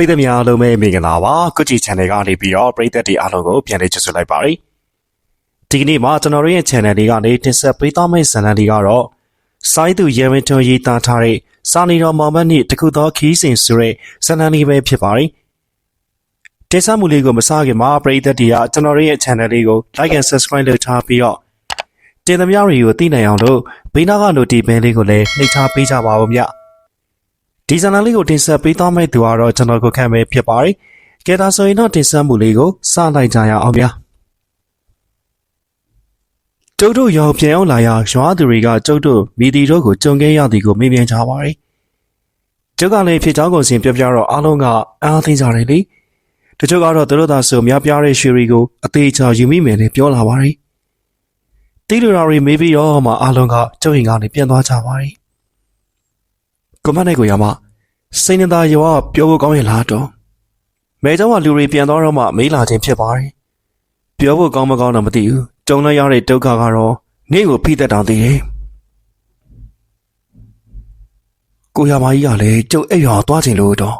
ရိသတ်များအားလုံးပဲမင်္ဂလာပါကုချီ channel ကနေပြီးတော့ပရိသတ်တွေအားလုံးကိုပြန်လေးကြိုဆိုလိုက်ပါရစေဒီကနေ့မှာကျွန်တော်တို့ရဲ့ channel လေးကနေတင်ဆက်ပေးသွားမယ့်ဇာတ်လမ်းလေးကတော့စိုင်းသူရဲဝင်းထွန်းရေးသားထားတဲ့စာနီတော်မောင်မတ်နှင့်တခုသောခီးစဉ်ဆိုတဲ့ဇာတ်လမ်းလေးပဲဖြစ်ပါတယ်တင်ဆက်မှုလေးကိုမစခင်မှာပရိသတ်တွေကကျွန်တော်တို့ရဲ့ channel လေးကို like and subscribe လုပ်ထားပြီးတော့တင်သမျှတွေကိုသိနိုင်အောင်လို့ဘေးနားက notification လေးကိုလည်းနှိပ်ထားပေးကြပါဦးဗျ ဒီဇာတ်လမ်းလေးကိုတင်ဆက်ပေးသွားမယ့်သူကတော့ကျွန်တော်ကိုခန့်ပဲဖြစ်ပါတယ်ကဲဒါဆိုရင်တော့တင်ဆက်မှုလေးကိုစလိုက်ကြရအောင်ဗျာကျုပ်တို့ရောင်ပြန်အောင်လာရရွာသူတွေကကျုပ်တို့မိတီတို့ကိုကြုံခဲ့ရသည်ကိုမေးမြန်းကြပါရယ်ကျုပ်ကလည်းဖြစ်ချောင်းကုန်စင်ပြပြတော့အားလုံးကအားသိကြတယ်လေတချို့ကတော့သူတို့သာဆိုများပြားတဲ့ရွှေတွေကိုအသေးချာယူမိမယ်နဲ့ပြောလာပါရယ်တီလူရာတွေမေးပြီးတော့မှအားလုံးကကျုပ်ဟင်ကနေပြန်သွားကြပါရယ် ကွန်မန့်နဲ့ကိုရမစိတ်နှသားရောပြောဖို့ကောင်းရဲ့လားတော့မဲเจ้าကလူတွေပြန်သွားတော့မှမေးလာခြင်းဖြစ်ပါတယ်ပြောဖို့ကောင်းမကောင်းတော့မသိဘူးကြုံလိုက်ရတဲ့ဒုက္ခကတော့နေ့ကိုဖိသက်တောင်သေးတယ်ကိုရမကြီးကလည်းကျုပ်အဲ့ရွာသွားခြင်းလို့တော့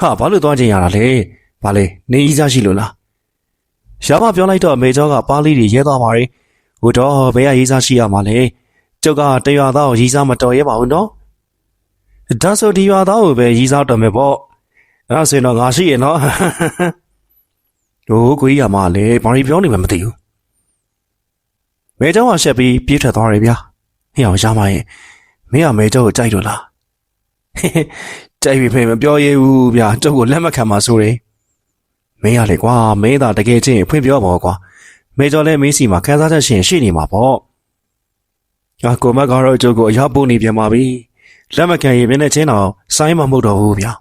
ဟာဘာလို့သွားခြင်းရတာလဲဘာလဲနေကြီးစားရှိလို့လားရမပြောလိုက်တော့အမေကျော်ကပါးလေးတွေရဲသွားပါတယ်ဟိုတော့ဘယ်ကရေးစားရှိရမှာလဲကျုပ်ကတရွာသားကိုရေးစားမတော်ရဲပါဘူးနော် ဒါဆိုဒီရွာသားကိုပဲရေးစားတော်မယ်ပေါ့အဲ့ဒါဆိုရင်တော့ငါရှိရနော်ဟိုကိုကြီးကမှလည်းဘာတွေပြောနေမှမသိဘူးမဲเจ้าကရှက်ပြီးပြေးထွက်သွားတယ်ဗျာဟင်းအောင်ရမရဲ့မင်းကမဲเจ้าကိုကြိုက်တော့လားကြိုက်ပြီဖေမပြောရဘူးဗျာကျုပ်ကိုလက်မခံပါဆိုတယ်မင်းရလေကွာမင်းသာတကယ်ချင်းဖွင့်ပြောပါကွာမဲကျော်လည်းမင်းစီမှာခန်းစားချက်ရှင်ရှိနေမှာပေါ့ဟာကိုမကတော့ကျုပ်ကိုအရောက်ပို့နေပြန်ပါပြီ လက်မခံရင်မျက်နှာချင်းတော့စိုင်းမမှုတ်တော့ဘူးဗျာ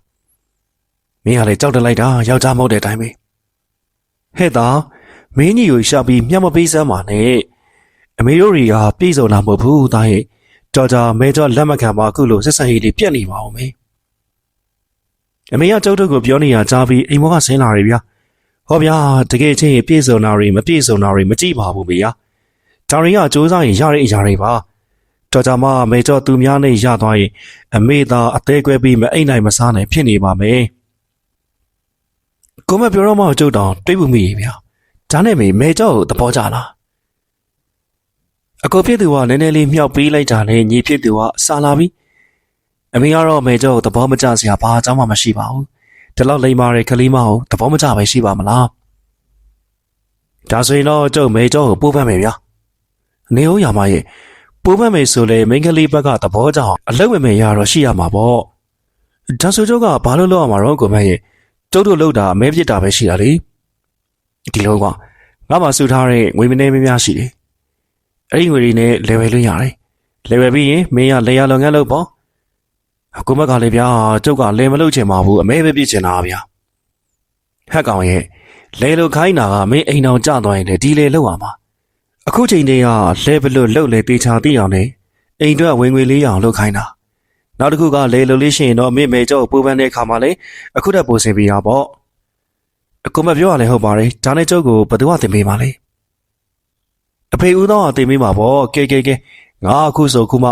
မင်းကလည်းကြောက်တလိုက်တာယောက်ျားမဟုတ်တဲ့အတိုင်းပဲဟဲ့သားမင်းကြီးကိုရှာပြီးမျက်မပေးစမ်းပါနဲ့အမေတို့တွေကပြည်စုံလာမဟုတ်ဘူးသားရဲ့ကြော်ကြော်မဲကြော်လက်မခံပါအခုလိုဆက်ဆံရေးတွေပြက်နေပါအောင်မေအမေကကျုပ်တို့ကိုပြောနေရကြားပြီးအိမ်မောကဆင်းလာတယ်ဗျာဟောဗျာတကယ်ချင်းပြည့်စုံတာတွေမပြည့်စုံတာတွေမကြည့်ပါဘူးမေယာဒါတွေကစူးစမ်းရင်ရတဲ့အရာတွေပါ တော်ကြမှာမေကျော်သူများနဲ့ရသွားရင်အမေသာအသေးကွဲပြီးမအိမ်နိုင်မစားနိုင်ဖြစ်နေပါမယ်ကိုမပြောတော့မှကျုပ်တောင်တိတ်ဘူးမိရေဗျာဒါနဲ့မေမေကျော်ကိုသဘောကျလားအကိုဖြစ်သူကနည်းနည်းလေးမြောက်ပေးလိုက်တာနဲ့ညီဖြစ်သူကစာလာပြီအမေကတော့မေကျော်ကိုသဘောမကျစရာဘာအကြောင်းမှမရှိပါဘူးဒီလောက်လိမ္မာတဲ့ကလေးမကိုသဘောမကျပဲရှိပါမလားဒါဆိုရင်တော့ကျုပ်မေကျော်ကိုပို့ဖမ်းမယ်ဗျာနေဦးရမရဲ့ ပိုးမမယ်ဆိုလေမိန်းကလေးဘက်ကသဘောကျအောင်အလုပ်ဝင်မယ်ရတော့ရှိရမှာပေါ့ဒါဆိုကျုပ်ကဘာလို့လုပ်ရမှာတော့ကိုမရဲ့ကျုပ်တို့လုပ်တာမဲပြစ်တာပဲရှိတာလေဒီလိုကငါမှစုထားတဲ့ငွေမနေမများရှိတယ်အဲ့ဒီငွေတွေနဲ့လေဝယ်လို့ရတယ်လေဝယ်ပြီးရင်မင်းကလေယာလုပ်ငန်းလုပ်ပေါ့ကိုမကလည်းဗျာကျုပ်ကလေမလုပ်ချင်ပါဘူးအမဲပဲပြစ်ချင်တာဗျာဟက်ကောင်ရဲ့လေလိုခိုင်းတာကမင်းအိမ်အောင်ကြသွားရင်လေဒီလေလောက်ရမှာ အခုချိန်တည်းကလဲဘလို့လှုပ်လေတေချာသိအောင်နဲ့အိမ်အတွက်ဝင်ငွေလေးအောင်လှုပ်ခိုင်းတာနောက်တစ်ခုကလေလိုလေးရှိရင်တော့မေမေကျော်ပူပန်းတဲ့အခါမှာလေအခုတက်ပို့စင်ပြရပေါ့အကူမပြောရလဲဟုတ်ပါတယ်ဒါနဲ့ကျုပ်ကိုဘယ်သူကတင်ပေးပါလဲအဖေဦးတော့တင်ပေးမှာပေါ့ကဲကဲကဲငါအခုဆိုခုမှ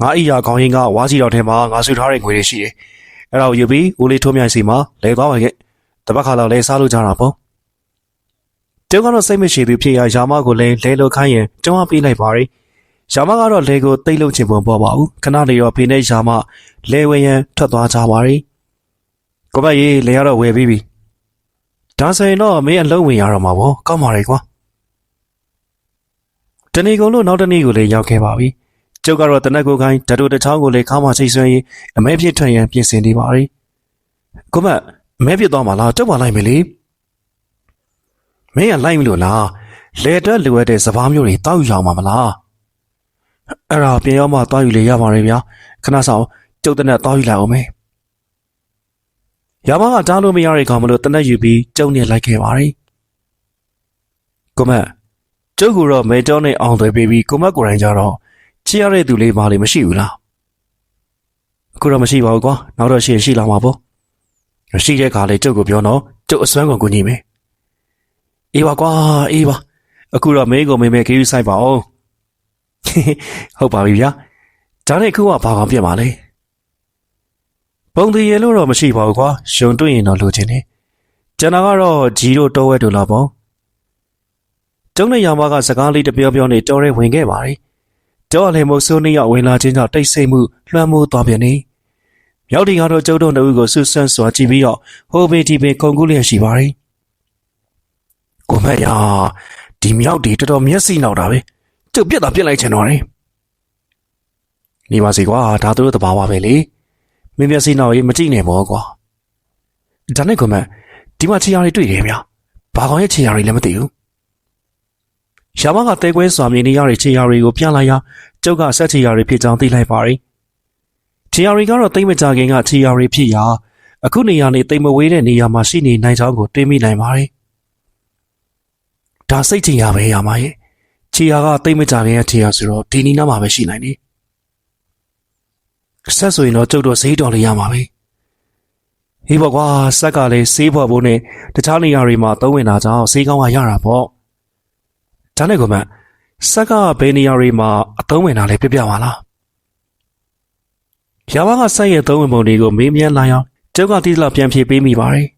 ငါအီယာခေါင်းရင်းကဝါစီတော်ထဲမှာငါဆူထားတဲ့ငွေတွေရှိတယ်အဲ့ဒါကိုယူပြီးဦးလေးထိုးမြိုင်စီမှာလဲသွားပါခဲ့တပတ်ခါလောက်လဲစားလို့ကြတာပေါ့ ကျောင်းကတော့စိတ်မရှိသူဖြစ်ရယာမကိုလည်းလဲလို့ခိုင်းရင်ကျောင်းကပြေးလိုက်ပါရီယာမကတော့လဲကိုတိတ်လို့ချင်ပုံပေါ်ပါဘူးခဏလေးရောဖေနဲ့ယာမလဲဝဲရန်ထွက်သွားကြပါရီကိုမကြီးလဲရတော့ဝယ်ပြီးပြီဒါဆိုရင်တော့မင်းအလုံးဝင်ရတော့မှာပေါ့ကောက်ပါလေကွာတဏီကုံလို့နောက်တနေ့ကိုလည်းရောက်ခဲ့ပါပြီကျုပ်ကတော့တနက်ကိုခိုင်းဓာတ်တို့တစ်ချောင်းကိုလည်းခါမှချိတ်ဆွဲရင်အမဲပြစ်ထွက်ရန်ပြင်ဆင်နေပါရီကိုမအမဲပြစ်သွားမှာလားတုတ်ပါလိုက်မယ်လေ မင်းကလိုက်မလို့လားလေတက်လိုရတဲ့စပားမျိုးတွေတောက်ယူအောင်မှာမလားအဲ့ဒါပြန်ရောက်မှတောက်ယူလေရပါရဲ့ဗျာခဏဆောင်ကျုပ်တနက်တောက်ယူလိုက်အောင်မေရမကတားလို့မရတဲ့ကောင်မလို့တနက်ယူပြီးကျုံနေလိုက်ခဲ့ပါရီကိုမကျုပ်ကတော့မေတောနဲ့အောင်သွဲပေးပြီးကိုမကိုရိုင်းကြတော့ချရတဲ့သူလေးပါလေမရှိဘူးလားအခုတော့မရှိပါဘူးကွာနောက်တော့ရှိရင်ရှိလာမှာပေါ့ရှိတဲ့ခါလေးကျုပ်ကိုပြောတော့ကျုပ်အစွမ်းကုန်ကူညီမယ် အေးပါကွာအေးပါအခုတော့မင်းကိုမင်းမဲခရီးဆိုင်ပါအောင်ဟုတ်ပါပြီဗျာဒါနဲ့အခုကဘာကောင်ပြက်ပါလဲဘပုံတည်ရလို့တော့မရှိပါဘူးကွာ။ရှင်တွေ့ရင်တော့လိုချင်တယ်။ကျွန်တော်ကတော့ဂျီတို့တော်ဝဲတူလာပေါ့။ကျုံနဲ့ရောင်မကစကားလေးတပြောပြောနဲ့တော်ရဲဝင်ခဲ့ပါတယ်။တော်လည်းမို့ဆိုးနေရောက်ဝင်လာခြင်းကြောင့်တိတ်ဆိတ်မှုလွှမ်းမိုးသွားပြန်နေ။မြောက်တီကတော့ကျုံတို့နှစ်ဦးကိုဆွဆန်းစွာကြည့်ပြီးတော့ဟိုဘေဒီပင်ခုန်ကူးလျက်ရှိပါတယ်။ ကိုမက်ရဒီမြောက်တီတော်တော်မျက်စိနောက်တာပဲ။ကျုပ်ပြက်တာပြက်လိုက်ချင်တော့တယ်။နေပါစေကွာဒါတို့တဘာဝပဲလေ။မင်းမျက်စိနောက်ရေးမကြည့်နဲ့ဘောကွာ။ဒါနဲ့ကိုမက်ဒီမှာခြေရာတွေတွေ့တယ်ဗျာ။ဘာကောင်ရဲ့ခြေရာတွေလည်းမသိဘူး။ရှာမကတဲကွဲစွာမြင်နေရတဲ့ခြေရာတွေကိုပြန်လာရကျုပ်ကဆက်ခြေရာတွေဖြစ်ကြောင်းသိလိုက်ပါရီ။ခြေရာတွေကတော့တိတ်မကြခင်ကခြေရာတွေဖြစ်ရာအခုနေရာနေတိတ်မဝေးတဲ့နေရာမှာရှိနေနိုင်ကြောင်းကိုတွေးမိနိုင်ပါရီ။ ဒါစိတ်ချရာပဲရမှာရဲ့။ခြေရာကတိတ်မကြခင်ရဲ့ခြေရာဆိုတော့ဒီနီနာမှာပဲရှိနိုင်တယ်။ဆက်ဆိုရင်တော့ကျုပ်တို့ဈေးတော်လေးရမှာပဲ။ဟေးပေါ့ကွာဆက်ကလည်းဈေးဖို့ဖို့နဲ့တခြားနေရာတွေမှာသုံးဝင်တာကြောင့်ဈေးကောင်းကရတာပေါ့။ဒါနဲ့ကမှဆက်ကဘယ်နေရာတွေမှာအသုံးဝင်တာလဲပြပြပါလား။ရပါကဆက်ရဲ့သုံးဝင်ပုံတွေကိုမေးမြန်းလာအောင်ကျုပ်ကတိကျလောက်ပြန်ဖြေပေးမိပါတယ်။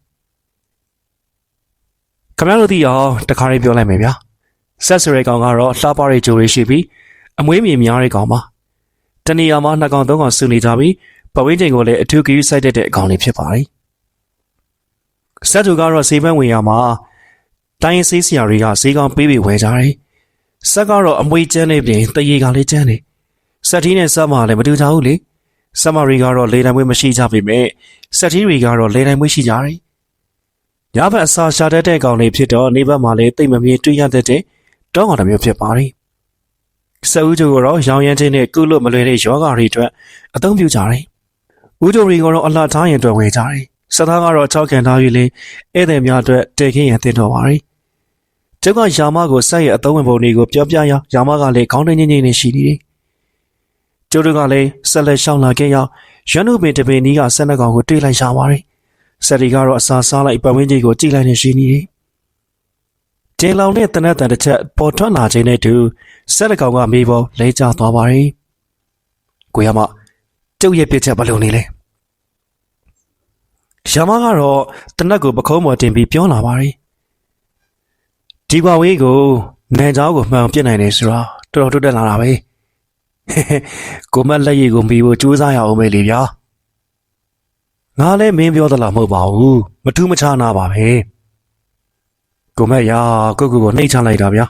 ခင်ဗျားတို့သိအောင်တခါလေးပြောလိုက်မယ်ဗျာ။ဆက်ဆိုရဲကောင်ကတော့လှပတဲ့ဂျိုတွေရှိပြီးအမွေးမြင်များတဲ့ကောင်ပါ။တနေရာမှာနှစ်ကောင်သုံးကောင်စုနေကြပြီးပဝင်းချိန်ကိုလည်းအထူးကြီးစိုက်တတ်တဲ့အကောင်လေးဖြစ်ပါတယ်။ဆက်သူကတော့စေပန်းဝင်ရမှာတိုင်းရင်ဆေးဆရာတွေကဈေးကောင်ပေးပြီးဝယ်ကြတယ်။ဆက်ကတော့အမွေကျန်းနေပြင်တရေကလေးကျန်းနေ။ဆက်ထီးနဲ့ဆက်မလည်းမတူကြဘူးလေ။ဆက်မတွေကတော့လေတိုင်မွေးမရှိကြပေမဲ့ဆက်ထီးတွေကတော့လေတိုင်မွေးရှိကြတယ်။ ညဘက်အစာရှာတတ်တဲ့ကောင်လေးဖြစ်တော့နေဘက်မှာလည်းတိတ်မမြင်တွေ့ရတတ်တဲ့တောင်းကောင်တစ်မျိုးဖြစ်ပါတယ်။ဆက်ဦးကျိုကတော့ရောင်ရမ်းခြင်းနဲ့ကုလို့မလွယ်တဲ့ယောဂါတွေအတွက်အသုံးပြုကြတယ်။ဦးကျိုတွေကတော့အလှထားရင်အတွက်ဝယ်ကြတယ်။စသားကတော့၆ခံထားပြီးလေဧည့်သည်များအတွက်တည်ခင်းရန်တင်တော်ပါတယ်။ကျုပ်ကယာမကိုဆက်ရဲ့အသုံးဝင်ပုံတွေကိုပြောပြရယာမကလည်းခေါင်းတင်းချင်းချင်းနဲ့ရှိနေတယ်။ကျုပ်တို့ကလည်းဆက်လက်ရှောင်းလာခဲ့ရရန်နုပင်တပင်ကြီးကဆက်နှကောင်ကိုတွေးလိုက်ရှာပါတယ်။ ဆက်ဒီကတော့အစာစားလိုက်ပတ်ဝန်းကျင်ကိုကြည့်လိုက်နေရှိနေတယ်။ကျင်းလောင်တဲ့တနက်တန်တစ်ချက်ပေါ်ထွက်လာခြင်းနဲ့တူဆက်နှကောင်ကမေးပေါ်လဲကျသွားပါတယ်။ကိုရမကျုပ်ရဲ့ပြစ်ချက်ဘယ်လိုနေလဲ။ယာမကတော့တနက်ကိုပခုံးပေါ်တင်ပြီးပြောလာပါတယ်။ဒီဘဝေးကိုနိုင်ကြောင်းကိုမှန်ပြစ်နိုင်တယ်ဆိုတော့တော်တော်တိုးတက်လာတာပဲ။ကိုမက်လက်ရည်ကိုမီဖို့ကြိုးစားရအောင်ပဲလေဗျာ။ ငါလည်းမင်းပြောသလားမဟုတ်ပါဘူး။မထူးမခြားနာပါပဲ။ကိုမက်ရာကိုကိုကိုနှိတ်ချလိုက်တာဗျာ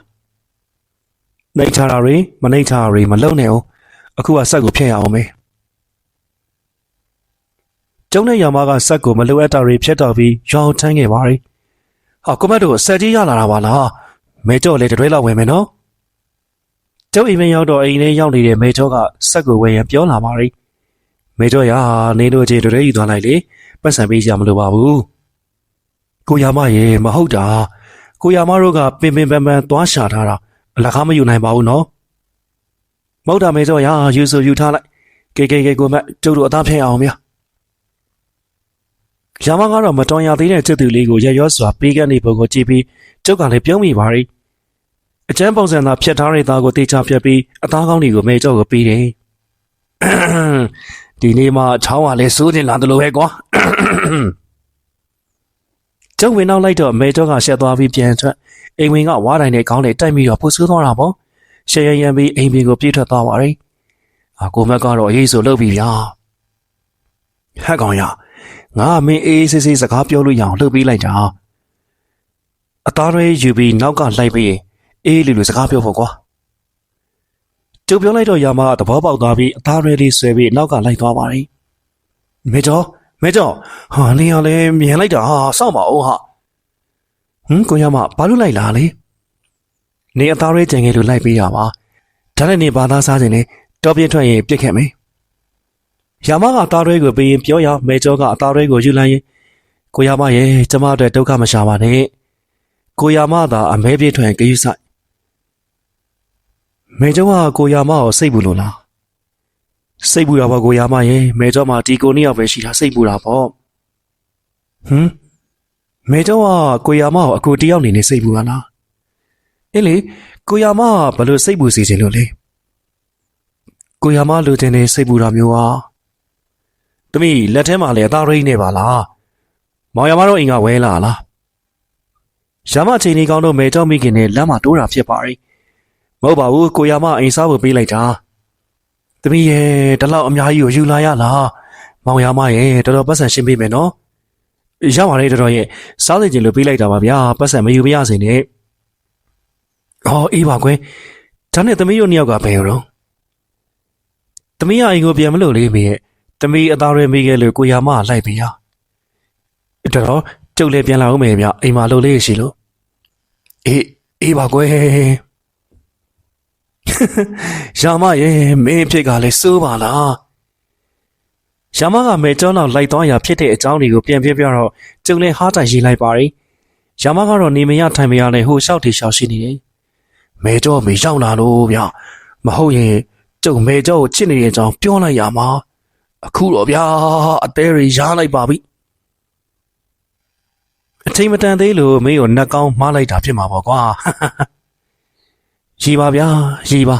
။နှိတ်ချတာတွေမနှိတ်ချတာတွေမလုံနဲ့အောင်အခုကဆက်ကိုဖျက်ရအောင်ပဲ။ကျုံတဲ့ယာမကဆက်ကိုမလိုအပ်တာတွေဖျက်တော့ပြီးရောင်ထမ်းခဲ့ပါရီ။ဟာကိုမက်တို့ဆက်ကြီးရလာတာပါလား။မဲကြော့လေတရွဲလောက်ဝင်မယ်နော်။ကျုပ်အိမ်မရောက်တော့အိမ်လေးရောက်နေတဲ့မဲကြော့ကဆက်ကိုဝယ်ရန်ပြောလာပါရီ။ မဲကြော့ရာနေတို့ချင်းတရွဲယူသွားလိုက်လေ။ပတ်စံပေးကြမလို့ပါဘူး။ကိုယာမရေမဟုတ်တာ။ကိုယာမတို့ကပင်ပင်ပန်းပန်းသွားရှာထားတာအလကားမယူနိုင်ပါဘူးနော်။မဟုတ်တာမဲကြော့ရာယူဆိုယူထားလိုက်။ကေကေကေကိုမက်ကျုပ်တို့အသားဖျက်အောင်ဗျာ။ရမကတော့မတော်ရသေးတဲ့စစ်သူလေးကိုရရောစွာပေးကနေပုံကိုကြည့်ပြီးကျုပ်ကလည်းပြုံးမိပါရီအကျန်းပုံစံသာဖြတ်ထားတဲ့သားကိုတေချာဖြတ်ပြီးအသားကောင်းတွေကိုမဲကြော့ကိုပေးတယ် ဒီနေ့မှချောင်းကလည်းစိုးတင်လာတယ်လို့ပဲကွာကျုပ်ဝင်နောက်လိုက်တော့မဲကြော့ကရှက်သွားပြီးပြန်ထွက်အိမ်ဝင်ကဝါတိုင်းနဲ့ခေါင်းနဲ့တိုက်ပြီးတော့ပူဆိုးသွားတာပေါ့ရှယ်ရရန်ပြီးအိမ်ပြင်ကိုပြေးထွက်သွားပါရီအကိုမက်ကတော့အေးဆိုလုပ်ပြီးဗျာဟက်ကောင်ရငါမင်းအေးဆေးဆေးစကားပြောလို့ရအောင်လှုပ်ပေးလိုက်တာအသားရဲယူပြီးနောက်ကလိုက်ပြီးအေးလူလူစကားပြောဖို့ကွာ ကျုပ်ပြောလိုက်တော့ယာမကသဘောပေါက်သွားပြီးအသားရဲလေးဆွဲပြီးနောက်ကလိုက်သွားပါလိမ့်မေကျော်မေကျော်ဟာနေရလဲမြင်လိုက်တာဟာစောင့်ပါဦးဟာဟမ်ကိုရမဘာလို့လိုက်လာလဲနေအသားရဲကြံငယ်လို့လိုက်ပေးရပါဒါနဲ့နေဘာသာစားခြင်းလဲတော်ပြင်းထွက်ရင်ပြစ်ခဲ့မယ်ယာမကအသားရဲကိုပေးရင်ပြောရမေကျော်ကအသားရဲကိုယူလိုက်ရင်ကိုယာမရဲ့ကျမအတွက်ဒုက္ခမရှာပါနဲ့ကိုယာမသာအမဲပြေးထွင်ဂယုဆိုင် မေကျော်ကကိုယာမကိုစိတ်ဘူးလို့လားစိတ်ဘူးတာပေါ့ကိုယာမရဲ့မေကျော်မှာဒီကိုနှစ်ယောက်ပဲရှိတာစိတ်ဘူးတာပေါ့ဟမ်မေကျော်ကကိုယာမကိုအကူတယောက်နေနေစိတ်ဘူးလားအင်းလေကိုယာမကဘယ်လိုစိတ်ဘူးစီခြင်းလို့လဲကိုယာမလိုချင်တဲ့စိတ်ဘူးတာမျိုးဟာ။သမီးလက်ထဲမှာလည်းအသားရိမ့်နေပါလား။မောင်ရမတို့အိမ်ကဝဲလာလား။ရမချိန်ကြီးကောင်းတို့မဲကြောက်မိခင်နဲ့လမ်းမှာတိုးတာဖြစ်ပါရီ။ မဟုတ်ပါဘူးကိုရမအိမ်စားဖို့ပေးလိုက်တာ။သမီးရဲ့တလောက်အများကြီးကိုယူလာရလား။မောင်ရမရဲ့တော်တော်ပတ်စံရှင်းပေးမယ်နော်။ရပါလေတော်တော်ရဲ့စားနေခြင်းလို့ပေးလိုက်တာပါဗျာပတ်စံမယူပါရစေနဲ့။အော်အေးပါကွယ်။ဒါနဲ့သမီးတို့နှစ်ယောက်ကဘယ်ရော။သမီးကအိမ်ကိုပြန်မလို့လေးမေရဲ့။သမီးအသားရဲမိခဲ့လို့ကိုရမကလိုက်ပြီဟာ။တော်တော့ကျုပ်လည်းပြန်လာအောင်မယ်ဗျ။အိမ်မှာလို့လေးရှိလို့။အေးအေးပါကွယ်။ ရာမရဲ့မင်းအဖြစ်ကလည်းစိုးပါလား။ရာမကမဲကျောင်းအောင်လိုက်သွားရဖြစ်တဲ့အကြောင်းတွေကိုပြန်ပြပြတော့ကျုပ်လည်းဟားတိုင်ရေးလိုက်ပါရီ။ရာမကတော့နေမရထိုင်မရနဲ့ဟိုလျှောက်တီလျှောက်ရှိနေတယ်။မဲကျော်မေရောက်လာလို့ဗျ။မဟုတ်ရင်ကျုံမဲကျော်ကိုချစ်နေတဲ့အကြောင်းပြောလိုက်ရမှာအခုတော့ဗျာအသေးတွေရားလိုက်ပါပြီအချိန်မတန်သေးလို့မင်းကိုနှက်ကောင်းမှားလိုက်တာဖြစ်မှာပေါ့ကွာ ရီပါဗျာရီပါ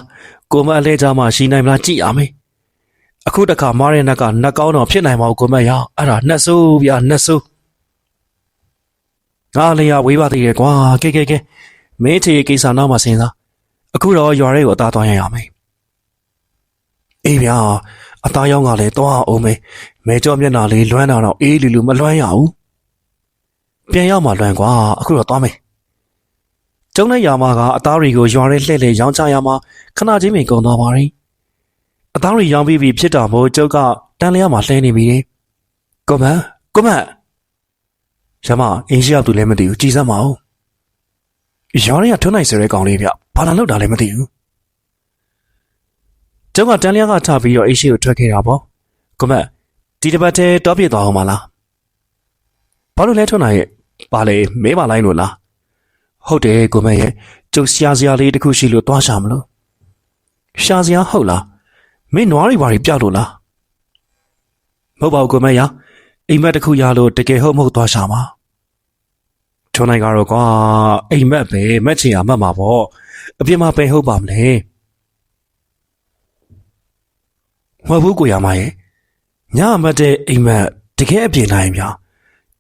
ကိုမအလဲကြမှာရှိနိုင်မလားကြည့်ရမယ်အခုတခါမားတဲ့နှက်ကနှက်ကောင်းတော့ဖြစ်နိုင်မှာကိုမရအဲ့ဒါနှက်ဆိုးဗျာနှက်ဆိုးငါလည်းရဝေးပါသေးတယ်ကွာကဲကဲကဲမင်းချေကိစ္စနောက်မှစဉ်းစားအခုတော့ရွာရဲကိုအသားသွားရရမယ်အေးဗျာအသားရောင်းကလည်းသွားအောင်မေမဲကြောမျက်နှာလေးလွမ်းတာတော့အေးလူလူမလွမ်းရဘူးပြန်ရောက်မှလွမ်းကွာအခုတော့သွားမယ် ကျုံတဲ့ယာမကအသားတွေကိုရွာရဲလှည့်လေရောင်းချရမှာခဏချင်းပင်ကုန်သွားပါရင်အသားတွေရောင်းပြီးပြီဖြစ်တာမို့ကျုပ်ကတန်းလျားမှာလှဲနေပြီလေကွန်မန်ကွန်မန်ရမအင်းရှိရောက်သူလည်းမသိဘူးကြည်စမ်းမအောင်ရွာရဲကထွန်းနိုင်ဆိုတဲ့ကောင်လေးဗျဘာလာလောက်တာလည်းမသိဘူးကျုပ်ကတန်လျားကထပြီးတော့အိရှိကိုထွက်ခဲ့တာပေါ့ကွမက်ဒီတစ်ပတ်တည်းတောပြစ်သွားအောင်မလားဘာလို့လဲထွက်နိုင်ရဲ့ပါလေမဲပါလိုက်လို့လား ဟုတ်တယ်ကွမက်ရဲ့ကျုပ်ရှားစရာလေးတစ်ခုရှိလို့သွားရှာမလို့ရှားစရာဟုတ်လားမင်းနွားတွေဘာတွေပြောက်လို့လားမဟုတ်ပါဘူးကွမက်ရအိမ်မက်တစ်ခုရလို့တကယ်ဟုတ်မဟုတ်သွားရှာမှာထွန်းနိုင်ကတော့ကွာအိမ်မက်ပဲမက်ချင်ရမှတ်မှာပေါ့အပြင်မှာပဲဟုတ်ပါမလဲမဟုတ်ဘူးကိုရမရဲ့ညအမတ်တဲ့အိမ်မက်တကယ်အပြင်နိုင်ဗျာ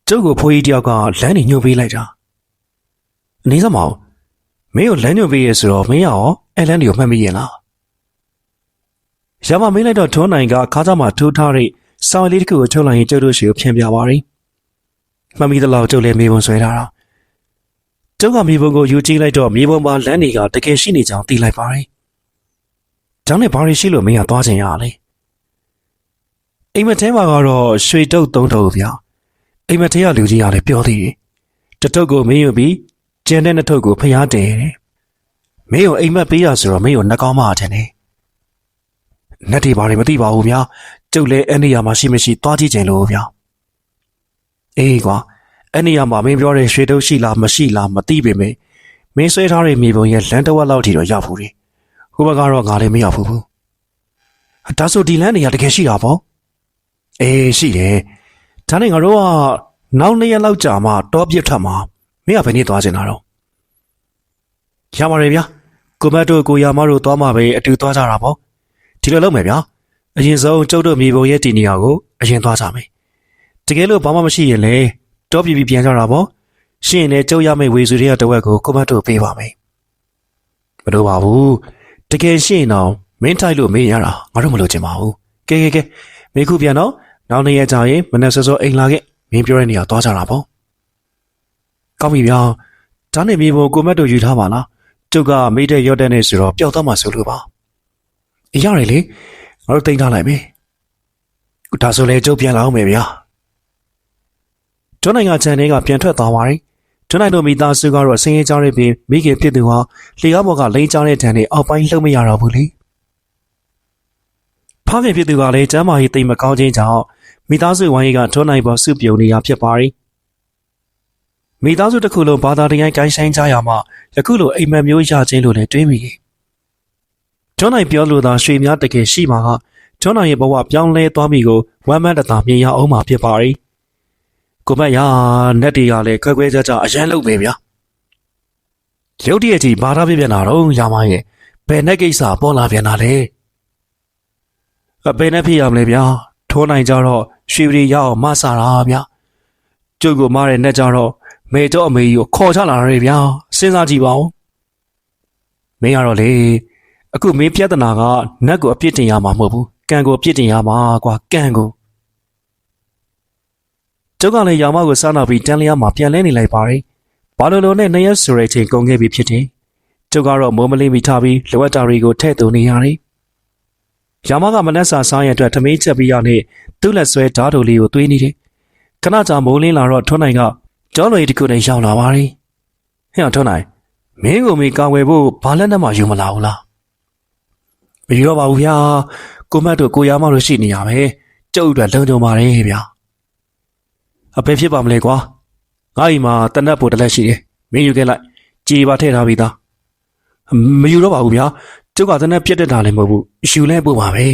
ကျုပ်ကိုဖိုးကြီးတယောက်ကလမ်းနေညှို့ပေးလိုက်တာအ နေစမောင်မင်းကိုလမ်းညွှန်ပေးရဆိုတော့မင်းရောအဲ့လမ်းတွေကိုမှတ်မိရင်လားရမမင်းလိုက်တော့ထွန်းနိုင်ကခါးကြမှာထိုးထားတဲ့စောင်းလေးတစ်ခုကိုထုတ်လိုက်ရင်ကျုပ်တို့ရှိကိုဖြန့်ပြပါရီမှတ်မိသလောက်ကျုပ်လည်းမေးပုံဆွဲထားတာကျုပ်ကမေးပုံကိုယူကြည့်လိုက်တော့မေးပုံမှာလမ်းတွေကတကယ်ရှိနေကြောင်းသိလိုက်ပါရီကျောင်းနဲ့ဘာတွေရှိလို့မင်းကသွားချင်ရလဲအိမ်မက်ထဲမှာကတော့ရွှေတုပ်သုံးထုပ်ဗျာအိမ်မက်ထဲကလူကြီးကလည်းပြောသေးတယ်တစ်ထုပ်ကိုမင်းယူပြီး ကျန်တဲ့နှစ်ထုပ်ကိုဖျားတယ်တဲ့မင်းကိုအိမ်မက်ပေးရဆိုတော့မင်းကိုနှကောင်းမထင်တယ်နတ်တွေဘာတွေမသိပါဘူးဗျာကျုပ်လည်းအဲ့နေရာမှာရှိမရှိသွားကြည့်ကြလို့ဗျာအေးကွာအဲ့နေရာမှာမင်းပြောတဲ့ရွှေတုပ်ရှိလားမရှိလားမသိပေမဲ့မင်းဆွဲထားတဲ့မြေပုံရဲ့လမ်းတစ်ဝက်လောက်ထိတော့ရောက်ဘူးလေဟိုဘက်ကတော့ငါလည်းမရောက်ဘူးဘူးဒါဆိုဒီလမ်းနေရာတကယ်ရှိတာပေါ့အေးရှိတယ်။ဒါနဲ့ငါတို့ကနောက်နှစ်ရက်လောက်ကြာမှတောပြစ်ထပ်မှာ မင်းကဘယ်နေ့သွားချင်တာတော့။ရပါတယ်ဗျာ။ကိုမတ်တို့ကိုရာမတို့သွားမှပဲအတူသွားကြတာပေါ့။ဒီလိုလုပ်မယ်ဗျာ။အရင်ဆုံးကျုပ်တို့မြေပုံရဲ့တီနေရာကိုအရင်သွားကြမယ်။တကယ်လို့ဘာမှမရှိရင်လေတောပြပြပြန်ကြတာပေါ့။ရှင်းရင်လည်းကျုပ်ရမယ့်ဝေစုတွေကတဝက်ကိုကိုမတ်တို့ပေးပါမယ်။မလို့ပါဘူး။တကယ်ရှင်းရင်တော့မင်းထိုက်လို့မေးရတာငါတို့မလို့ချင်ပါဘူး။ကဲကဲကဲမိခုပြန်တော့နောက်နေ့ရက်ကြာရင်မနေ့စောစောအိမ်လာခဲ့မင်းပြောတဲ့နေရာသွားကြတာပေါ့ ကောင်းပြီဗျာဒါနဲ့မြေပုံကိုမတ်တို့ယူထားပါလားကျုပ်ကမိတဲ့ရော့တဲ့နေဆိုတော့ပျောက်သွားမှဆိုလို့ပါအေးရတယ်လေငါတို့တင်ထားလိုက်မယ်ဒါဆိုလေကျုပ်ပြန်လာအောင်မယ်ဗျာကျွန်းနိုင်ငံခြံထဲကပြန်ထွက်သွားပါရီကျွန်းနိုင်တို့မိသားစုကတော့ဆင်းရဲကြတဲ့ပြင်မိခင်ဖြစ်သူဟာလေကားပေါ်ကလိန်ချတဲ့တန်နဲ့အောက်ပိုင်းလှုပ်မရတော့ဘူးလေဖခင်ဖြစ်သူကလည်းကျမ်းမာရေးတိတ်မကောင်းခြင်းကြောင့်မိသားစုဝိုင်းကြီးကထွန်းနိုင်ပေါ်စုပြုံနေတာဖြစ်ပါရီ မိသားစုတစ်ခုလုံးဘာသာတရားကိုင်းဆိုင်ကြရမှယခုလိုအိမ်မက်မျိုးရခြင်းလို့လည်းတွေးမိတယ်ထွန်းနိုင်ပြောလို့သာရွှေများတကယ်ရှိမှာကထွန်းနိုင်ရဲ့ဘဝပြောင်းလဲသွားပြီကိုဝမ်းမန်းတသာမြင်ရအောင်မှာဖြစ်ပါရီကိုမတ်ရနက်တီကလည်းခွဲခွဲကြကြအရန်လုပ်ပဲဗျာရုတ်တရက်ကြီးဘာသာပြပြန်လာတော့ရမရဲ့ဘယ်နဲ့ကိစ္စပေါ်လာပြန်တာလဲအပေနဲ့ဖြစ်ရမလဲဗျာထိုးနိုင်ကြတော့ရွှေပြည်ရအောင်မဆတာဗျကျုပ်ကမားတဲ့နဲ့ကြတော့ မေတော့အမေကြီးကိုခေါ်ချလာရတယ်ဗျာစဉ်းစားကြည့်ပါဦးမင်းကတော့လေအခုမင်းပြဿနာကနတ်ကိုအပြစ်တင်ရမှာမဟုတ်ဘူးကံကိုအပြစ်တင်ရမှာကွာကံကိုကျုပ်ကလည်းရောင်မကိုစားနာပြီးတန်းလျားမှာပြန်လဲနေလိုက်ပါတယ်ဘာလို့လို့နဲ့နှစ်ရက်ဆိုတဲ့အချိန်ကုန်ခဲ့ပြီဖြစ်တယ်ကျုပ်ကတော့မိုးမလင်းမိထားပြီးလိုအပ်တာတွေကိုထည့်သွင်းနေရတယ်ရောင်မကမနက်စာစားရတဲ့အတွက်ထမင်းချက်ပြီးရနဲ့သူ့လက်ဆွဲဓာတ်တိုလေးကိုသွေးနေတယ်ခဏကြာမိုးလင်းလာတော့ထွန်းနိုင်က ကျောင်းလွေတစ်ခုနဲ့ရောက်လာပါတယ်ဟဲ့ထွန်းနိုင်မင်းကိုမေကာဝယ်ဖို့ဘာလက်နဲ့မှယူမလာဘူးလားမယူတော့ပါဘူးဗျာကိုမတ်တို့ကိုရမတို့ရှိနေရပဲကျုပ်အတွက်လုံခြုံပါတယ်ဗျာအဖေဖြစ်ပါမလဲကွာငါ့အိမ်မှာတနက်ပိုတလက်ရှိတယ်မင်းယူခဲ့လိုက်ကြေပါထည့်ထားပြီးသားမယူတော့ပါဘူးဗျာကျုပ်ကတနက်ပြတ်တက်တာလည်းမဟုတ်ဘူးယူလဲပို့ပါပဲ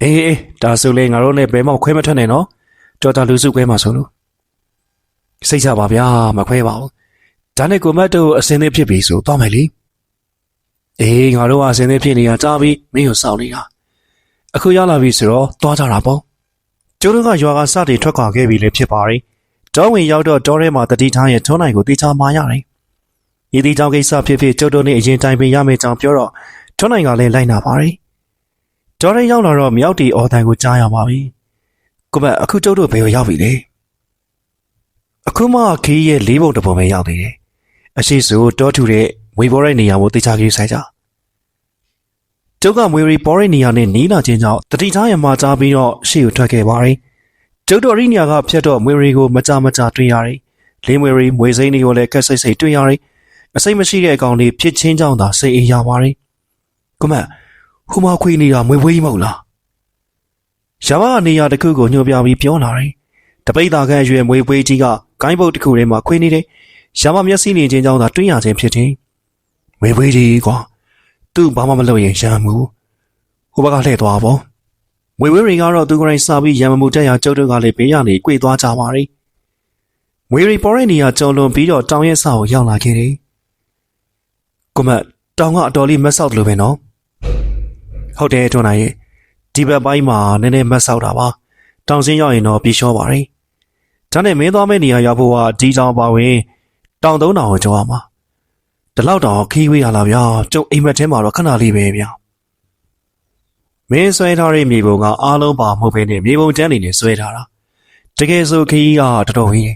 အေးအေးဒါဆိုလေငါတို့နဲ့ဘဲမောက်ခွဲမထွက်နဲ့နော်တော်တာလူစုခွဲမှာဆိုလို့ စိတ်ချပါဗျာမခွဲပါဘူးဒါနဲ့ကိုမတ်တို့အစင်းသေးဖြစ်ပြီဆိုတော့မယ်လေအေးငါတို့ကအစင်းသေးဖြစ်နေတာကြားပြီးမင်းကိုစောင့်နေတာအခုရောက်လာပြီဆိုတော့သွားကြတာပေါ့ကျိုးတို့ကရွာကစတင်ထွက်ခွာခဲ့ပြီလေဖြစ်ပါတယ်တောဝင်ရောက်တော့တောထဲမှာတတိထားရဲ့ထုံးနိုင်ကိုတေချာမာရတယ်။ဤဒီကြောင့်ကိစ္စဖြစ်ဖြစ်ကျုပ်တို့နဲ့အရင်တိုင်ပင်ရမယ့်ကြောင်ပြောတော့ထုံးနိုင်ကလည်းလိုက်နာပါတယ်။တောထဲရောက်လာတော့မြောက်တီအော်တန်ကိုကြားရပါပြီ။ကိုမအခုကျုပ်တို့ဘယ်ကိုရောက်ပြီလဲ။ အခုမှခီးရဲ့လေးဘုံတစ်ပုံပဲရောက်သေးတယ်။အရှိဆိုတောထူတဲ့ဝေဘောတဲ့နေရာကိုတေချာကြီးဆိုင်ကြ။ကျုပ်ကမွေရီပေါ်တဲ့နေရာနဲ့နီးလာခြင်းကြောင့်တတိထားရမှာကြားပြီးတော့ရှေ့ကိုထွက်ခဲ့ပါတယ်။ကျုပ်တို့ရိညာကဖြတ်တော့မွေရီကိုမကြမကြတွေ့ရတယ်။လေးမွေရီမွေစိမ့်တွေကိုလည်းကက်ဆိတ်ဆိတ်တွေ့ရတယ်။အစိမ့်မရှိတဲ့အကောင်လေးဖြစ်ချင်းကြောင့်သာစိတ်အေးရပါတယ်။ကမဟိုမခွေးနေတာမွေဝေးမဟုတ်လား။ရမကနေရာတစ်ခုကိုညှို့ပြပြီးပြောလာတယ်။တပိတ်တာခန့်အရွယ်မွေပွေးကြီးက ကိုင်းပုတ်တစ်ခုထဲမှာခွေးနေတယ်။ရမမျက်စိနေချင်းကြောင့်သာတွေ့ရခြင်းဖြစ်တယ်။မွေဝေးကြီးကွာ။သူ့ဘာမှမလုပ်ရင်ရမ်းမှု။ဟိုဘက်ကလှည့်သွားပေါ့။ဝေဝေးတွေကတော့သူကိုယ်တိုင်စာပြီးရံမမှုတက်ရကျုပ်တို့ကလည်းဘေးရနေကြွေသွားကြပါရီ။ဝေရီပေါ်တဲ့နေရာကြုံလွန်ပြီးတော့တောင်ရဲ့ဆောက်ကိုရောက်လာခဲ့တယ်။ကိုမတ်တောင်ကအတော်လေးမက်ဆောက်တယ်လို့ပဲနော်။ဟုတ်တယ်ထွန်းနိုင်ရဲ့ဒီဘက်ပိုင်းမှာနည်းနည်းမက်ဆောက်တာပါ။တောင်စင်းရောက်ရင်တော့ပြေလျှောပါရီ။ ဒါနဲ့မင်းသွားမယ့်နေရာရောက်ဖို့ကဒီတောင်ပါဝင်တောင်သုံးတောင်ကိုကြောက်ရမှာ။ဒီလောက်တောင်ခီးဝေးရလားဗျာ။ကျုပ်အိမ်မက်ထဲမှာတော့ခဏလေးပဲဗျာ။မင်းဆွဲထားတဲ့မြေပုံကအားလုံးပါမဟုတ်ဘဲနဲ့မြေပုံကျန်းနေနဲ့ဆွဲထားတာတကယ်ဆိုခကြီးကတော်တော်ကြီး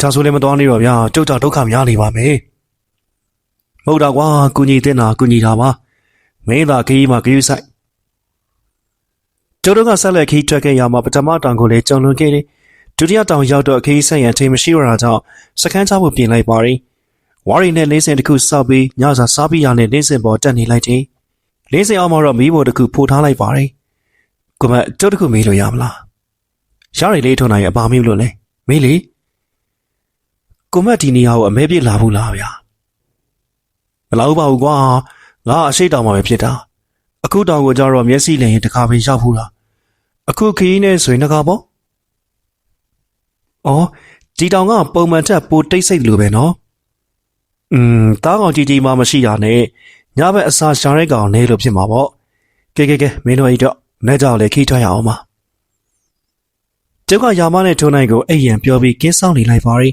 ဒါဆိုလည်းမတော်နေတော့ဗျာကျုပ်ကြောင့်ဒုက္ခများနေပါမယ်မဟုတ်တော့ကွာကုညီတင်တာကုညီတာပါမင်းသာခကြီးမှာခကြီးဆိုင်ကျုပ်တို့ကဆက်လက်ခကြီးထွက်ခဲ့ရမှာပထမတောင်ကိုလည်းကြုံလွန်ခဲ့တယ် ဒုတိယတောင်ရောက်တော့ခကြီးဆိုင်ရန်ထိမရှိရတာကြောင့်စကန်းချဖို့ပြင်လိုက်ပါရီဝါရီနဲ့လင်းစင်တစ်ခုစောက်ပြီးညစာစားပြီးရနဲ့လင်းစင်ပေါ်တက်နေလိုက်တယ်လင်းစင်အောင်မှာတော့မီးပေါ်တစ်ခုပို့ထားလိုက်ပါတယ်။ကိုမကျုပ်တစ်ခုမေးလို့ရမလား။ရရလေးထုံနိုင်ရဲ့အပါမေးလို့လဲ။မေးလေ။ကိုမဒီနေရာကိုအမဲပြစ်လာဘူးလားဗျာ။မလာဘူးပါဘူးကွာ။ငါအရှိတောင်မှာပဲဖြစ်တာ။အခုတောင်ကိုကြတော့မျက်စိလင်ရင်တစ်ခါပဲရောက်ဘူးလား။အခုခရီးနဲ့ဆိုရင်တစ်ခါပေါ့။ အော်ဒီတောင်ကပုံမှန်ထက်ပိုတိတ်ဆိတ်လိုပဲနော်။อืมတားကောင်ကြီးကြီးမှမရှိရနဲ့။ညဘက်အစာရှာတဲ့ကောင်လဲလို့ဖြစ်မှာပေါ့ကဲကဲကဲမင်းတို့အိတ်တော့နဲ့ကြောက်လေခီးထွက်ရအောင်ပါကျုပ်ကယာမနဲ့ထုံနိုင်ကိုအိတ်ရန်ပြောပြီးကင်းဆောင်နေလိုက်ပါရီ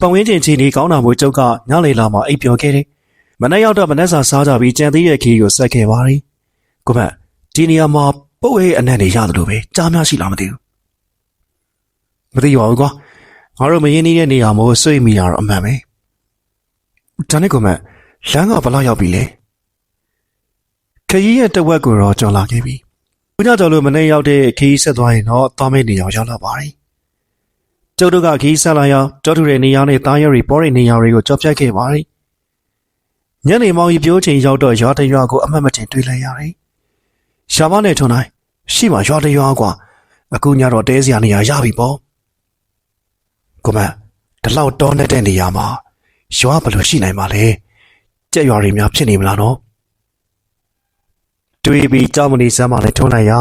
ပဝင်းကျင်ချီလေးကောင်းတာမို့ကျုပ်ကညလေလာမှအိတ်ပြောခဲ့တယ်မနေ့ရောက်တော့မနေ့စာစားကြပြီးကြံသေးရဲ့ခီးကိုဆက်ခဲ့ပါရီကိုမဒီနေရာမှာပုတ်ဟဲအနံ့နေရတယ်လို့ပဲကြားများရှိလားမသိဘူး မသိပါဘူးကွာငါတို့မရင်းနေတဲ့နေရာမို့စိတ်မိရတော့အမှန်ပဲဒါနဲ့ကိုမလမ်းကဘလောက်ရောက်ပြီလဲခရီးရဲ့တဝက်ကိုတော့ကြော်လာခဲ့ပြီ။ခုညကြော်လို့မနေ့ရောက်တဲ့ခရီးဆက်သွားရင်တော့သွားမယ့်နေရာရောက်လာပါပြီ။ကျုပ်တို့ကခရီးဆက်လာရောက်ကြောထူတဲ့နေရာနဲ့တားရရီပေါ်တဲ့နေရာတွေကိုကြော်ပြတ်ခဲ့ပါပြီ။ညနေမောင်ကြီးပြိုးချိန်ရောက်တော့ရွာတရွာကိုအမှတ်မတင်တွေ့လိုက်ရတယ်။ရှာမနဲ့ထွန်တိုင်းရှိမှရွာတရွာကွာအခုညတော့တဲစရာနေရာရပြီပေါ့။ ကိုမဒီလောက်တောနေတဲ့နေရာမှာရွာဘယ်လိုရှိနိုင်မှာလဲ။ကြက်ရွာတွေများဖြစ်နေမလားနော်။တွေးပြီးကြောက်မနေစမ်းမှလည်းထုံးလိုက်ရ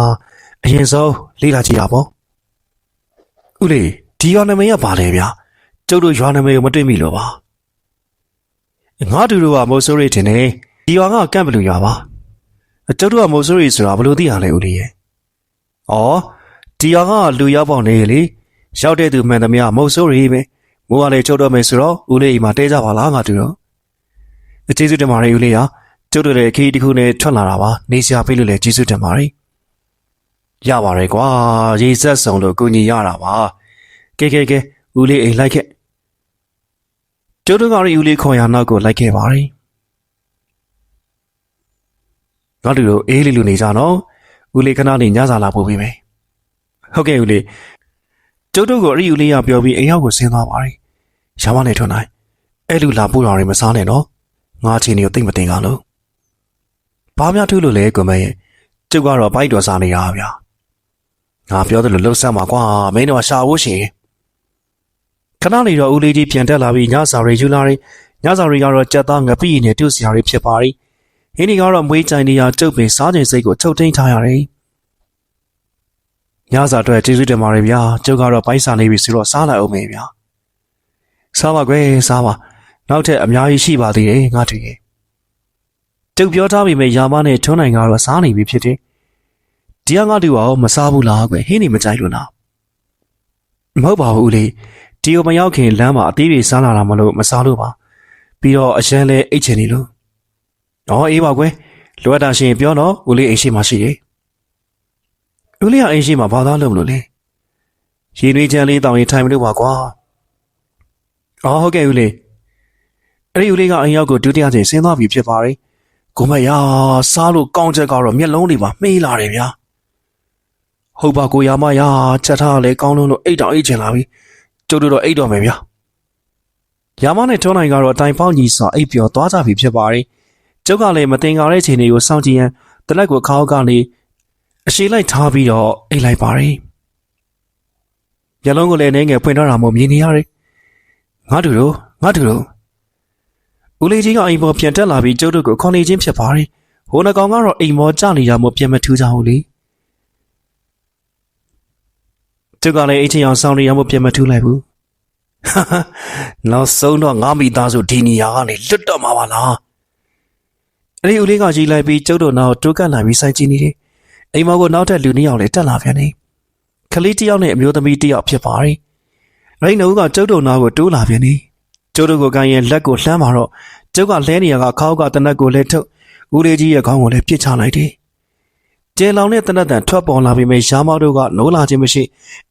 အရင်ဆုံးလေးလာကြည့်တာပေါ့ဦးလေးဒီရွာနာမည်ကဘာလဲဗျာကျုပ်တို့ရွာနာမည်ကိုမတွေ့မိလို့ပါငါတို့ကမိုးစိုးရိတင်နေဒီရွာကကန့်ဘလူရွာပါကျုပ်တို့ကမိုးစိုးရိဆိုတာဘယ်လိုသိရလဲဦးလေးရဲ့ဩဒီဟာကလူရောက်ပေါက်နေလေ ရောက်တဲ့သူမှန်သမျှမဟုတ်ဆိုးရီပဲမိုးကလည်းချုပ်တော့မယ်ဆိုတော့ဦးလေးအိမ်မှာတဲကြပါလားငါတူတော့အကျေးဇူးတင်ပါတယ်ဦးလေးဟာကျုပ်တို့လည်းခီးတစ်ခုနဲ့ထွက်လာတာပါနေစရာပေးလို့လည်းကျေးဇူးတင်ပါတယ်ရပါတယ်ကွာရေဆက်ဆောင်လို့ကိုကြီးရတာပါကဲကဲကဲဦးလေးအိမ်လိုက်ခဲ့ကျုပ်တို့ကရီဦးလေးခေါ်ရနောက်ကိုလိုက်ခဲ့ပါတယ်ငါတို့တို့အေးလေးလူနေကြနော်ဦးလေးခဏလေးညစာလာပို့ပေးမယ်ဟုတ်ကဲ့ဦးလေး ကျုပ်တို့ကိုအရီယူလေးရပြောပြီးအိမ်ရောက်ကိုဆင်းသွားပါတယ်။ရှာမနဲ့ထွန်းနိုင်အဲ့လူလာပို့တော်တွေမစားနဲ့နော်။ငါချင်းတွေကိုသိမ့်မတင်ကလို့။ဘာများထူးလို့လဲကွန်မရဲ့ကျုပ်ကတော့ဘိုက်တော်စားနေတာဗျာ။ငါပြောတယ်လို့လှုပ်ဆက်မှာကွာမင်းတို့ကရှာဖို့ရှင်။ခဏနေတော့ဦးလေးကြီးပြန်တက်လာပြီးညစာရီယူလာရီညစာရီကတော့ကြက်သားငပိနဲ့တူစရာတွေဖြစ်ပါရီ။ဟင်းဒီကတော့မွေးကြိုင်နေရကျုပ်ပင်စားခြင်းစိတ်ကိုချုပ်ထိန်ထားရတယ်။ ညစာအတွက်ကျေးဇူးတင်ပါတယ်ဗျာကျုပ်ကတော့ပိုက်စာနေပြီဆိုတော့စားလိုက်အောင်မေဗျာစားပါကွယ်စားပါနောက်ထပ်အများကြီးရှိပါသေးတယ်ငါတွေ့ရဲ့ကျုပ်ပြောထားပြီမဲ့ယာမနဲ့ထွန်းနိုင်ကတော့စားနေပြီဖြစ်တယ်ဒီကငါတူအောင်မစားဘူးလားကွယ်ဟင်းနေမကြိုက်လို့လားမဟုတ်ပါဘူးဦးလေးဒီကိုမရောက်ခင်လမ်းမှာအသေးတွေစားလာတာမလို့မစားလို့ပါပြီးတော့အရန်လဲအိတ်ချင်နေလို့ဟောအေးပါကွယ်လိုအပ်တာရှင်ပြောတော့ဦးလေးအိမ်ရှိမှရှိတယ် ဦးလေးကအိမ်ရှိမှာဘာသာလုပ်မလို့လဲရေနွေးချမ်းလေးတောင်းရင်ထိုင်မလို့ပါကွာအော်ဟုတ်ကဲ့ဦးလေးအဲ့ဒီဦးလေးကအိမ်ရောက်ကိုဒုတိယချိန်ဆင်းသွားပြီဖြစ်ပါတယ်ကိုမရစားလို့ကောင်းချက်ကတော့မျက်လုံးတွေပါမှေးလာတယ်ဗျာဟုတ်ပါကိုရမရချက်ထားလဲကောင်းလုံးလို့အိတ်တောင်အိတ်ချင်လာပြီကျုပ်တို့တော့အိတ်တော်မယ်ဗျာရမနဲ့ထုံးနိုင်ကတော့တိုင်ပေါက်ကြီးစွာအိပ်ပျော်သွားကြပြီဖြစ်ပါတယ်ကျုပ်ကလည်းမတင်ကားတဲ့ချိန်တွေကိုစောင့်ကြည့်ရန်တလက်ကိုခေါင်းကနေ အရှိလိုက်ထားပြီးတော့အိတ်လိုက်ပါတယ်။မျက်လုံးကိုလည်းနှင်းငယ်ဖွင့်ထားတာမို့မြင်နေရတယ်။ငါတို့တို့ငါတို့တို့ဦးလေးကြီးကအိမ်ပေါ်ပြန်တက်လာပြီးကျုပ်တို့ကိုခေါ်နေခြင်းဖြစ်ပါတယ်။ဟိုနှကောင်ကတော့အိမ်ပေါ်ကျနေတာမို့ပြန်မထူးကြဘူးလေ။ကျုပ်ကလည်းအိတ်ချင်အောင်ဆောင်နေရမို့ပြန်မထူးလိုက်ဘူး။ဟာဟာနောက်ဆုံးတော့ငါမိသားစုဒီနေရာကနေလွတ်တော့မှာပါလား။အဲ့ဒီဦးလေးကကြီးလိုက်ပြီးကျုပ်တို့နောက်တိုးကပ်လာပြီးစိုက်ကြည့်နေတယ်။ အိမ်မောကိုနောက်ထပ်လူနှစ်ယောက်လည်းတက်လာပြန်နေ။ကလေးတစ်ယောက်နဲ့အမျိုးသမီးတစ်ယောက်ဖြစ်ပါတယ်။ရိန်နှုတ်ကကျုပ်တို့နာကိုတိုးလာပြန်နေ။ကျုပ်တို့ကိုကန်ရင်လက်ကိုလှမ်းมาတော့ကျုပ်ကလဲနေရကခေါင်းကတနက်ကိုလည်းထုတ်ဦးလေးကြီးရဲ့ခေါင်းကိုလည်းပြစ်ချလိုက်တယ်။ကျဲလောင်တဲ့တနက်တန်ထွက်ပေါ်လာပြီးမြရှားမောက်တို့ကနိုးလာခြင်းမရှိ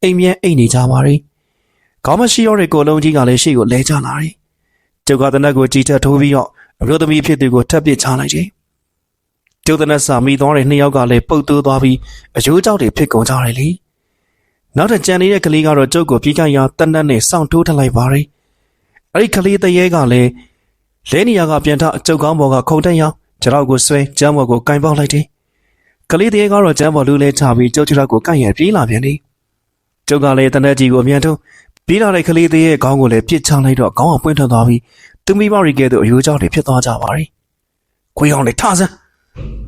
အိမ်မြဲအိမ်နေကြပါရီ။ခေါင်းမရှိရောတဲ့ကိုလုံးကြီးကလည်းရှေ့ကိုလဲကျလာတယ်။ကျုပ်ကတနက်ကိုကြည်ထထိုးပြီးတော့အမျိုးသမီးဖြစ်သူကိုထပ်ပစ်ချလိုက်တယ်။ ကျုပ်တနက်စာမိသွားတဲ့နှစ်ယောက်ကလည်းပုတ်တိုးသွားပြီးအယိုးကြောက်တွေဖြစ်ကုန်ကြတယ်လေနောက်တစ်ကြံနေတဲ့ကလေးကတော့ကျုပ်ကိုပြေးကရတန်တန်နဲ့စောင့်တိုးထလိုက်ပါရီအဲ့ဒီကလေးတရေကလည်းလဲနေရကပြန်ထကျုပ်ကောင်းပေါ်ကခုံတက်ရောက်ခြေထောက်ကိုဆွဲကျမ်းပေါ်ကိုကင်ပေါက်လိုက်တယ်ကလေးတရေကတော့ကျမ်းပေါ်လူလဲချပြီးကျုပ်ခြေထောက်ကိုကန့်ရပြေးလာပြန်တယ်ကျုပ်ကလည်းတနက်ကြီးကိုအမြန်ထုံးပြေးလာတဲ့ကလေးတရေခေါင်းကိုလည်းပြစ်ချလိုက်တော့ခေါင်းကပွင့်ထွက်သွားပြီးသူမိဘရီကဲ့သို့အယိုးကြောက်တွေဖြစ်သွားကြပါရီခွေးအောင်လေထဆန်း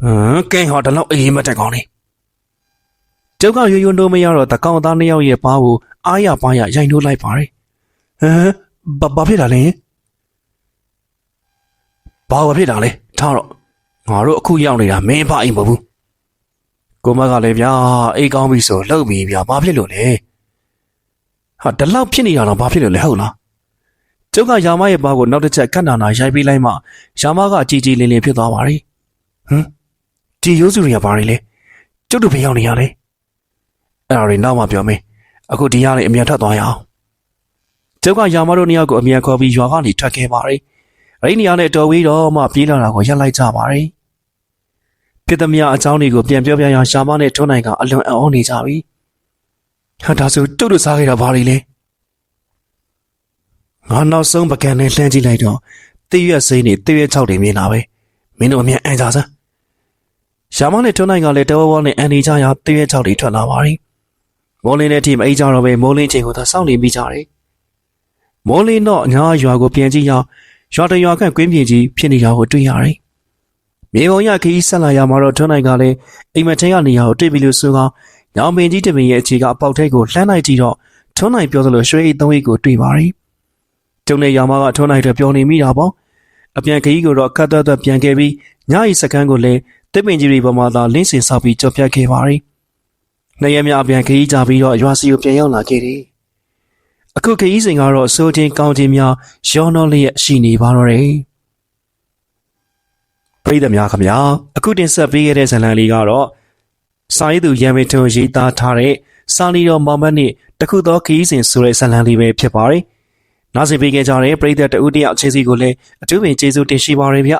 ဟမ်ကဲဟောဒီလောက်အေးမတက်ကောင်းနေကျုပ်ကရိုးရိုးနိုးမရတော့တကောင်သားနှစ်ယောက်ရဲ့ပါးကိုအားရပါးရရိုက်နှိုးလိုက်ပါတယ်ဟမ်ဘာဘာဖြစ်တာလဲဘာဘာဖြစ်တာလဲထားတော့ငါတို့အခုရောက်နေတာမင်းဖအိမ်မဟုတ်ဘူးကိုမကလည်းဗျာအေးကောင်းပြီဆိုလှုပ်ပြီဗျာဘာဖြစ်လို့လဲဟာဒီလောက်ဖြစ်နေတာတော့ဘာဖြစ်လို့လဲဟုတ်လားကျုပ်ကယာမရဲ့ပါးကိုနောက်တစ်ချက်ခက်နာနာရိုက်ပေးလိုက်မှယာမကကြည်ကြည်လင်လင်ဖြစ်သွားပါရီ ဟမ်ဒီရိုးစုတွေကဘာတွေလဲကျုပ်တို့ဘယ်ရောက်နေရလဲအဲ့ဒါတွေနောက်မှပြောမင်းအခုဒီရလေးအမြန်ထွက်သွားရအောင်ကျုပ်ကယာမတို့နှစ်ယောက်ကိုအမြန်ခေါ်ပြီးရွာကနေထွက်ခဲ့ပါရီအဲ့ဒီနေရာနဲ့တော်ဝေးတော့မှပြေးလာတာကိုရပ်လိုက်ကြပါရီပြစ်သမျှအကြောင်းတွေကိုပြန်ပြောပြရရှာမနဲ့ထွန်းနိုင်ကအလွန်အံ့ဩနေကြပြီဟာဒါဆိုကျုပ်တို့စားခဲ့တာဘာတွေလဲငါနောက်ဆုံးပကံနဲ့လှမ်းကြည့်လိုက်တော့တည့်ရွက်စိမ့်နေတည့်ရွက်ချောက်တွေမြင်လာပဲ မင်းတို့အမြန်အံ့ကြစမ်းရှာမနဲ့ထွန်းနိုင်ကလည်းတဝဝနဲ့အန်ဒီကြရာတည့်ရဲချောက်တွေထွက်လာပါရီမိုးလင်းတဲ့ทีမအိတ်ကြတော့ပဲမိုးလင်းချိန်ကိုသာစောင့်နေမိကြတယ်မိုးလင်းတော့အညာရွာကိုပြန်ကြည့်ရရွာတရွာခန့်ကွင်းပြင်ကြီးဖြစ်နေတာကိုတွေ့ရတယ်မြေပုံရခီးဆက်လာရမှာတော့ထွန်းနိုင်ကလည်းအိမ်မထဲကနေရာကိုတွေ့ပြီလို့ဆိုကညောင်ပင်ကြီးတပင်ရဲ့အခြေကအပေါက်ထိပ်ကိုလှမ်းလိုက်ကြည့်တော့ထွန်းနိုင်ပြောသလိုရွှေအိတ်သုံးအိတ်ကိုတွေ့ပါရီကျုံတဲ့ရာမကထွန်းနိုင်တော့ပြောနေမိတာပေါ့ အပြန်ခီးကိုတော့ခတ်သက်သက်ပြန်ခဲ့ပြီးညဤစကန်းကိုလည်းတစ်ပင်ကြီးတွေပေါ်မှာသာလင်းစင်ဆောက်ပြီးကြော်ပြတ်ခဲ့ပါရီနှစ်ရက်များအပြန်ခရီးကြပြီးတော့ရွာစီကိုပြန်ရောက်လာခဲ့တယ်အခုခရီးစဉ်ကတော့စိုးချင်းကောင်းချင်းများရောနှောလျက်ရှိနေပါတော့တယ်ပရိသတ်များခင်ဗျာအခုတင်ဆက်ပေးခဲ့တဲ့ဇာတ်လမ်းလေးကတော့စာရေးသူရန်မင်းထွန်းရေးသားထားတဲ့စာလီတော်မောင်မတ်နဲ့တခုသောခရီးစဉ်ဆိုတဲ့ဇာတ်လမ်းလေးပဲဖြစ်ပါတယ် နားဆင်ပေးခဲ့ကြတဲ့ပရိသတ်တဦးတယောက်အခြေစီကိုလည်းအထူးပင်ကျေးဇူးတင်ရှိပါရယ်ဗျ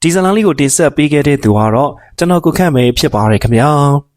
ဒီဇာတ်လမ်းလေးကိုတင်ဆက်ပေးခဲ့တဲ့သူကတော့ကျွန်တော်ကိုခန့်မယ်ဖြစ်ပါရယ်ခင်ဗျာ